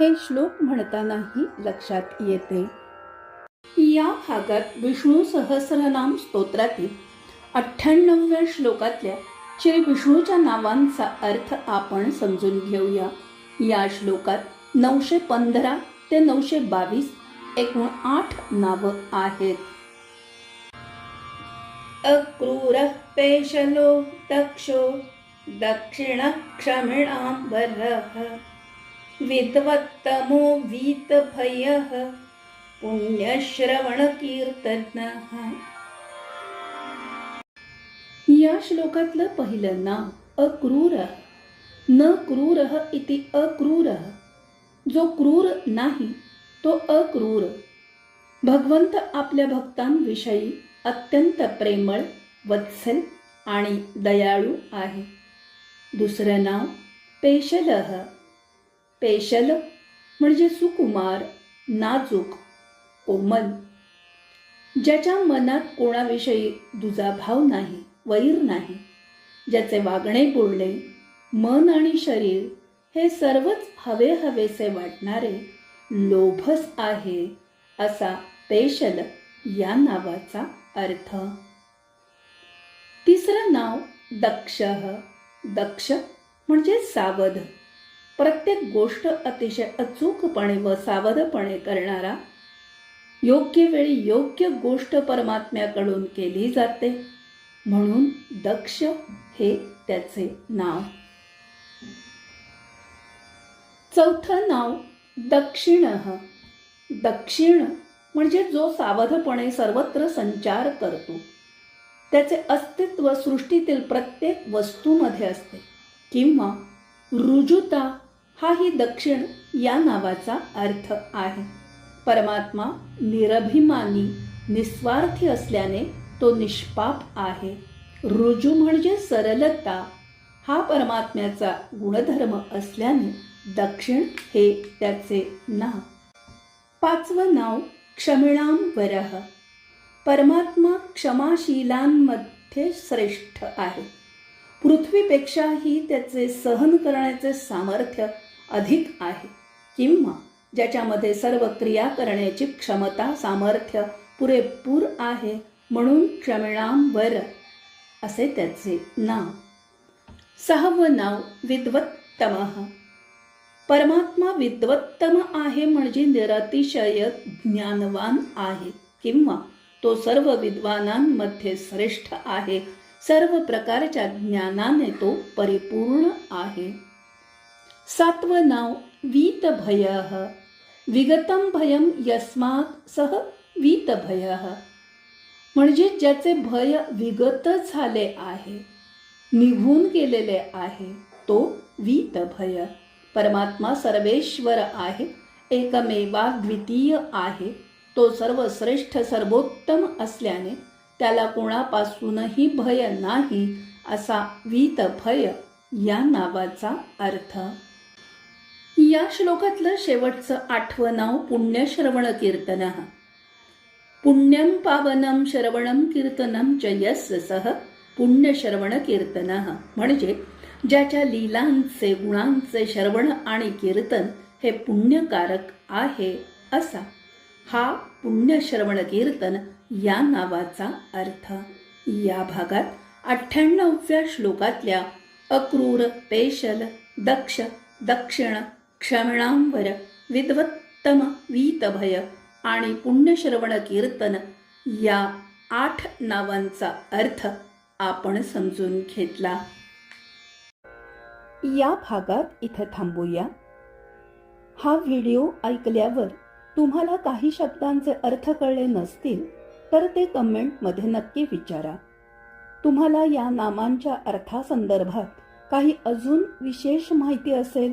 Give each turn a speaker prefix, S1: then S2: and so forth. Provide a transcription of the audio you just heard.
S1: हे श्लोक म्हणतानाही लक्षात येते. या भागात विष्णू सहस्रनाम स्तोत्रातील अठ्ठ्याण्णव्या श्लोकातल्या श्री विष्णूच्या नावांचा अर्थ आपण समजून घेऊया. या श्लोकात नऊशे पंधरा ते नऊशे बावीस एकूण आठ नावं आहेत. अक्रूर पेशलो दक्षो दक्षिण क्षमिणांबरः विद्वत्तमो वीतभयः पुण्यश्रवणकीर्तनः या श्लोकातलं पहिलं नाव अक्रूर न क्रूर इति अक्रूर. जो क्रूर नाही तो अक्रूर. भगवंत आपल्या भक्तांविषयी अत्यंत प्रेमळ वत्सल आणि दयाळू आहे. दुसरं नाव पेशलह पेशल म्हणजे सुकुमार नाजूक कोमल. ज्याच्या मनात कोणाविषयी दुजाभाव नाही वैर नाही ज्याचे वागणे बोलणे मन आणि शरीर हे सर्वच हवे हवेसे वाटणारे लोभस आहे असा पेशल या नावाचा अर्थ. तिसरं नाव दक्ष. दक्ष म्हणजे सावध. प्रत्येक गोष्ट अतिशय अचूकपणे व सावधपणे करणारा योग्य वेळी योग्य गोष्ट परमात्म्याकडून केली जाते म्हणून दक्ष हे त्याचे नाव. चौथं नाव दक्षिण. दक्षिण म्हणजे जो सावधपणे सर्वत्र संचार करतो. त्याचे अस्तित्व सृष्टीतील प्रत्येक वस्तूमध्ये असते किंवा रुजुता हाही दक्षिण या नावाचा अर्थ आहे. परमात्मा निरभिमानी निस्वार्थी असल्याने तो निष्पाप आहे. रुजू म्हणजे सरलता. हा परमात्म्याचा गुणधर्म असल्याने दक्षिण हे त्याचे नाव. पाचवं नाव क्षमिणाम वरह परमात्मा क्षमाशीलांमध्ये श्रेष्ठ आहे. पृथ्वीपेक्षाही त्याचे सहन करण्याचे सामर्थ्य अधिक आहे. किंवा ज्याच्यामध्ये सर्व क्रिया करण्याची क्षमता सामर्थ्य पुरेपूर आहे म्हणून क्षमिणाम वर असे त्याचे नाव. सहावं नाव विद्वत्तम. परमात्मा विद्वत्तम आहे म्हणजे निरतिशय ज्ञानवान आहे किंवा तो सर्व विद्वानांमध्ये श्रेष्ठ आहे. सर्व प्रकारच्या ज्ञानाने तो परिपूर्ण आहे. सातवं नाव वीत भय विगतम भयम यस्मात सह वीत भय म्हणजे ज्याचे भय विगत झाले आहे निघून गेलेले आहे तो वीत भय परमात्मा सर्वेश्वर आहे एकमेवा द्वितीय आहे तो सर्वश्रेष्ठ सर्वोत्तम असल्याने त्याला कोणापासूनही भय नाही असा वीत भय या नावाचा अर्थ। या श्लोकातलं शेवटचं आठवं नाव पुण्यश्रवण कीर्तन. पुण्यम पावनम श्रवणम कीर्तनम च यस सह पुण्यश्रवण कीर्तन. म्हणजे ज्याच्या लीलांचे गुणांचे श्रवण आणि कीर्तन हे पुण्यकारक आहे असा. हा पुण्यश्रवण कीर्तन या नावाचा अर्थ. या भागात अठ्ठ्याण्णव्या श्लोकातल्या अक्रूर पेशल दक्ष दक्षिण क्षमणांवर विद्वत्तम वीतभय आणि पुण्यश्रवण कीर्तन या आठ नावांचा अर्थ आपण समजून घेतला. या भागात इथं थांबूया. हा व्हिडिओ ऐकल्यावर तुम्हाला काही शब्दांचे अर्थ कळले नसतील तर ते कमेंटमध्ये नक्की विचारा. तुम्हाला या नामांच्या अर्थासंदर्भात काही अजून विशेष माहिती असेल